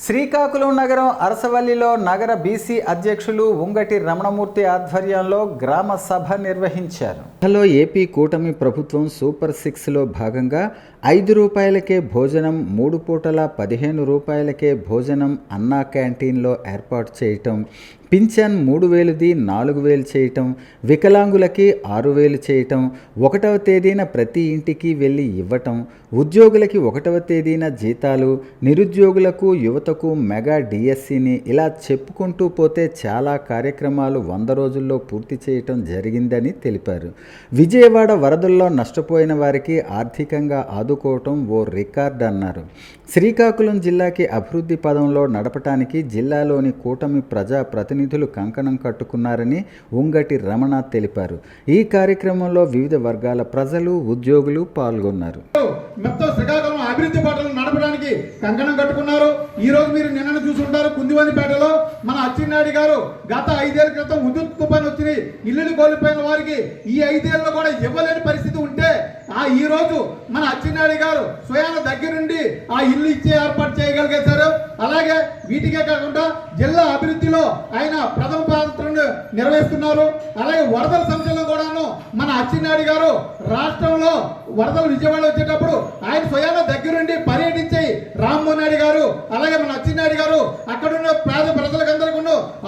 శ్రీకాకుళం నగరం అరసవల్లిలో నగర బీసీ అధ్యక్షులు ఉంగటి రమణమూర్తి ఆధ్వర్యంలో గ్రామ సభ నిర్వహించారు. హలో ఏపీ కూటమి ప్రభుత్వం సూపర్ సిక్స్లో భాగంగా ఐదు రూపాయలకే భోజనం మూడు పూటల పదిహేను రూపాయలకే భోజనం అన్నా క్యాంటీన్లో ఏర్పాటు చేయటం పింఛన్ మూడు వేలుది నాలుగు వేలు చేయటం వికలాంగులకి ఆరు వేలు చేయటం ఒకటవ తేదీన ప్రతి ఇంటికి వెళ్ళి ఇవ్వటం ఉద్యోగులకి ఒకటవ తేదీన జీతాలు నిరుద్యోగులకు యువతకు మెగా డిఎస్సిని ఇలా చెప్పుకుంటూ పోతే చాలా కార్యక్రమాలు వంద రోజుల్లో పూర్తి చేయటం జరిగిందని తెలిపారు. విజయవాడ వరదల్లో నష్టపోయిన వారికి ఆర్థికంగా ఆదుకోవటం ఓ రికార్డ్ అన్నారు. శ్రీకాకుళం జిల్లాకి అభివృద్ధి పదంలో నడపటానికి జిల్లాలోని కూటమి ప్రజా ప్రతినిధులు కంకణం కట్టుకున్నారని ఉంగటి రమణ తెలిపారు. ఈ కార్యక్రమంలో వివిధ వర్గాల ప్రజలు ఉద్యోగులు పాల్గొన్నారు. మొత్తం శ్రీకాకుళం అభివృద్ధి పాటలను నడపడానికి కంకణం కట్టుకున్నారు. ఈ రోజు మీరు నిన్న చూసుంటారు కుందివందిపేటలో మన అచ్చెన్నాయుడు గారు గత ఐదేళ్ళ క్రితం ఉద్యుత్ తుఫాన్ వచ్చిన ఇల్లులు కోల్పోయిన వారికి ఈ ఐదేళ్ళలో కూడా ఇవ్వలేని పరిస్థితి ఉంటే ఆ ఈ రోజు మన అచ్చెన్నాయుడు గారు స్వయాన దగ్గరుండి ఆ ఇల్లు ఇచ్చే ఏర్పాటు చేయగలిగేశారు. అలాగే వీటికే కాకుండా జిల్లా అభివృద్ధిలో ఆయన ప్రథమ పాత్రను నిర్వహిస్తున్నారు. అలాగే వరదల సమయంలో కూడాను మన అచ్చెన్నాయుడు గారు రాష్ట్రంలో వరదలు విజయవాడ వచ్చేటప్పుడు ఆయన స్వయాన దగ్గరుండి పర్యటించి రామ్మోహన్ నాయుడు గారు అలాగే మన అచ్చెన్నాయుడు గారు అక్కడున్న పేద ప్రజలకందరికీ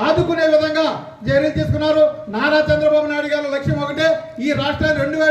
ఆదుకునే విధంగా చర్యలు తీసుకున్నారు. నారా చంద్రబాబు నాయుడు గారు లక్ష్యం ఒకటే ఈ రాష్ట్రాన్ని రెండు వేల